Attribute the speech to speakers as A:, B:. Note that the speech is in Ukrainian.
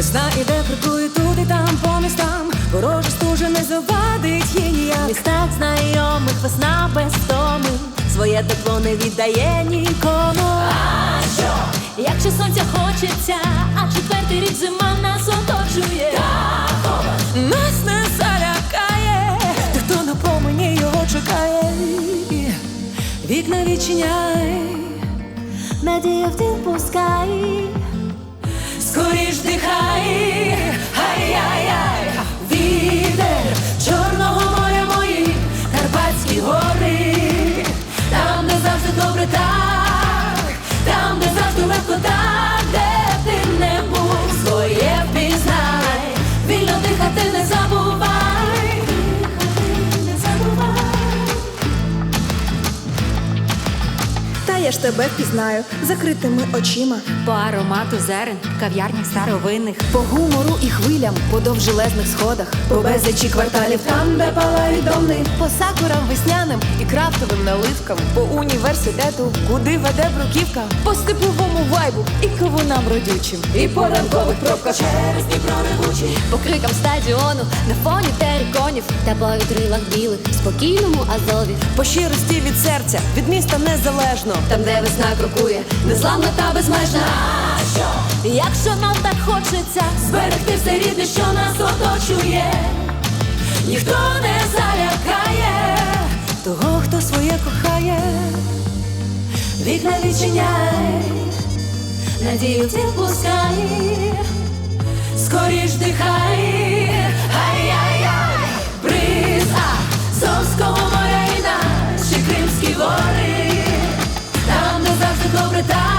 A: Весна іде, крокує туди там по містам, ворожа стужа не завадить їй ніяк.
B: містах знайомих весна без втоми. Своє тепло не віддає нікому. А що? Якщо сонця хочеться, а четвертий рік зима нас оточує.
A: Нас не залякає, хто на помені його чекає. Вікна відчиняй,
B: Надія в тим пускай.
A: Скоріш там, де завжди легко так,
C: я ж тебе впізнаю закритими очима.
B: По аромату зерен, кав'ярнях старовинних.
C: По гумору і хвилям подовж железних сходах, по безлічі кварталів там, де палають доми, по сакурам весняним і крафтовим наливкам, по університету, куди веде бруківка, по степовому вайбу і кавунам родючим, і по ранкових пробках через Дніпро ревучий.
B: По крикам стадіону, на фоні териконів. Та по вітрилах білих, в спокійному азові.
A: По щирості від серця, від міста незалежно, там, де весна крокує, незламна та безмежна.
B: Якщо нам так хочеться,
A: Зберегти все рідне, що нас оточує, ніхто не залякає того, хто своє кохає, вікна відчиняй, надію ти пускай, скоріш дихай, ай-яй-яй, бриз Азовського моря і наші Кримські гори, там,